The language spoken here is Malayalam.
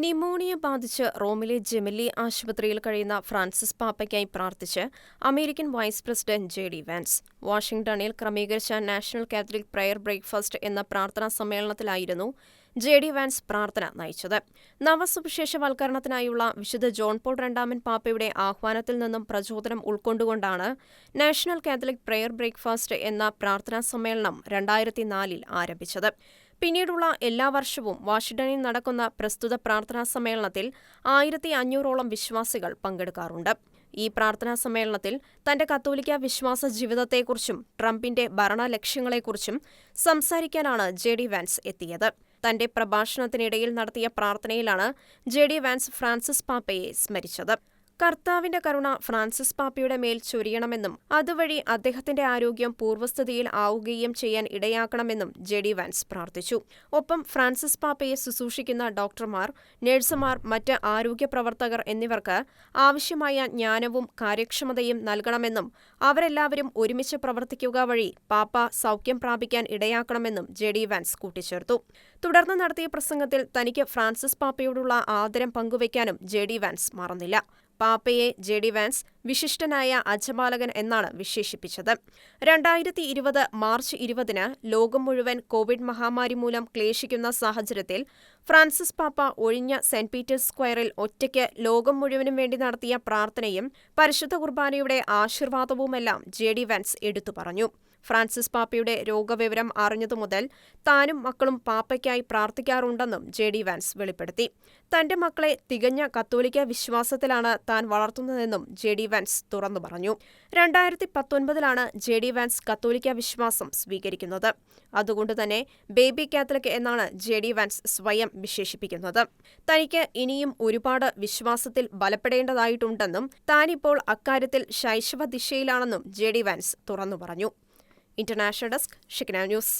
നിമോണിയ ബാധിച്ച് റോമിലെ ജെമില്ലി ആശുപത്രിയിൽ കഴിയുന്ന ഫ്രാൻസിസ് പാപ്പയ്ക്കായി പ്രാർത്ഥിച്ച് American vice president J D Vance. വാഷിംഗ്ടണിൽ ക്രമീകരിച്ച നാഷണൽ കാത്തലിക് പ്രയർ ബ്രേക്ക്ഫാസ്റ്റ് എന്ന പ്രാർത്ഥനാ സമ്മേളനത്തിലായിരുന്നു ജെ ഡി വാൻസ് പ്രാർത്ഥന നയിച്ചത്. നവസുവിശേഷവൽക്കരണത്തിനായുള്ള വിശുദ്ധ ജോൺ പോൾ രണ്ടാമൻ പാപ്പയുടെ ആഹ്വാനത്തിൽ നിന്നും പ്രചോദനം ഉൾക്കൊണ്ടുകൊണ്ടാണ് നാഷണൽ കാത്തലിക് പ്രെയർ ബ്രേക്ക്ഫാസ്റ്റ് എന്ന പ്രാർത്ഥനാ സമ്മേളനം രണ്ടായിരത്തി നാലിൽ ആരംഭിച്ചത്. പിന്നീടുള്ള എല്ലാ വർഷവും വാഷിംഗ്ടണിൽ നടക്കുന്ന പ്രസ്തുത പ്രാർത്ഥനാ സമ്മേളനത്തിൽ ആയിരത്തി അഞ്ഞൂറോളം വിശ്വാസികൾ പങ്കെടുക്കാറുണ്ട്. ഈ പ്രാർത്ഥനാ സമ്മേളനത്തിൽ തന്റെ കത്തോലിക്ക വിശ്വാസ ജീവിതത്തെക്കുറിച്ചും ട്രംപിന്റെ ഭരണ ലക്ഷ്യങ്ങളെക്കുറിച്ചും സംസാരിക്കാനാണ് ജെ ഡി വാൻസ് എത്തിയത്. തന്റെ പ്രഭാഷണത്തിനിടയിൽ നടത്തിയ പ്രാർത്ഥനയിലാണ് ജെ ഡി വാൻസ് ഫ്രാൻസിസ് പാപ്പയെ സ്മരിച്ചത് കർത്താവിന്റെ കരുണ ഫ്രാൻസിസ് പാപ്പയുടെ മേൽ ചൊരിയണമെന്നും അതുവഴി അദ്ദേഹത്തിന്റെ ആരോഗ്യം പൂർവസ്ഥിതിയിൽ ആവുകയും ചെയ്യാൻ ഇടയാക്കണമെന്നും ജെഡി വാൻസ് പ്രാർത്ഥിച്ചു. ഒപ്പം ഫ്രാൻസിസ് പാപ്പയെ ശുശ്രൂഷിക്കുന്ന ഡോക്ടർമാർ നഴ്സുമാർ മറ്റ് ആരോഗ്യ പ്രവർത്തകർ എന്നിവർക്ക് ആവശ്യമായ ജ്ഞാനവും കാര്യക്ഷമതയും നൽകണമെന്നും അവരെല്ലാവരും ഒരുമിച്ച് പ്രവർത്തിക്കുക വഴി പാപ്പ സൗഖ്യം പ്രാപിക്കാൻ ഇടയാക്കണമെന്നും ജെഡി വാൻസ് കൂട്ടിച്ചേർത്തു. തുടർന്ന് നടത്തിയ പ്രസംഗത്തിൽ തനിക്ക് ഫ്രാൻസിസ് പാപ്പയോടുള്ള ആദരം പങ്കുവയ്ക്കാനും ജെഡി വാൻസ് മറന്നില്ല. പാപ്പയെ ജെ ഡി വാൻസ് വിശിഷ്ടനായ അജപാലകൻ എന്നാണ് വിശേഷിപ്പിച്ചത്. രണ്ടായിരത്തി ഇരുപത് മാർച്ച് ഇരുപതിന് ലോകം മുഴുവൻ കോവിഡ് മഹാമാരി മൂലം ക്ലേശിക്കുന്ന സാഹചര്യത്തിൽ ഫ്രാൻസിസ് പാപ്പ ഒഴിഞ്ഞ സെന്റ് പീറ്റേഴ്സ് സ്ക്വയറിൽ ഒറ്റയ്ക്ക് ലോകം മുഴുവനും വേണ്ടി നടത്തിയ പ്രാർത്ഥനയും പരിശുദ്ധ കുർബാനയുടെ ആശീർവാദവുമെല്ലാം ജെ ഡി വാൻസ് എടുത്തു പറഞ്ഞു. ഫ്രാൻസിസ് പാപ്പയുടെ രോഗവിവരം അറിഞ്ഞതുമുതൽ താനും മക്കളും പാപ്പയ്ക്കായി പ്രാർത്ഥിക്കാറുണ്ടെന്നും ജെ ഡി വാൻസ് വെളിപ്പെടുത്തി. തന്റെ മക്കളെ തികഞ്ഞ കത്തോലിക്ക വിശ്വാസത്തിലാണ് താൻ വളർത്തുന്നതെന്നും ജെ ഡി വാൻസ് തുറന്നു പറഞ്ഞു. രണ്ടായിരത്തി പത്തൊൻപതിലാണ് ജെ ഡി വാൻസ് കത്തോലിക്ക വിശ്വാസം സ്വീകരിക്കുന്നത്. അതുകൊണ്ട് തന്നെ ബേബി കാത്തലിക് എന്നാണ് ജെ ഡി വാൻസ് സ്വയം വിശേഷിപ്പിക്കുന്നത്. തനിക്ക് ഇനിയും ഒരുപാട് വിശ്വാസത്തിൽ ബലപ്പെടേണ്ടതായിട്ടുണ്ടെന്നും താനിപ്പോൾ അക്കാര്യത്തിൽ ശൈശവ ദിശയിലാണെന്നും ജെ ഡി വാൻസ് തുറന്നു പറഞ്ഞു. International desk Shekinah news.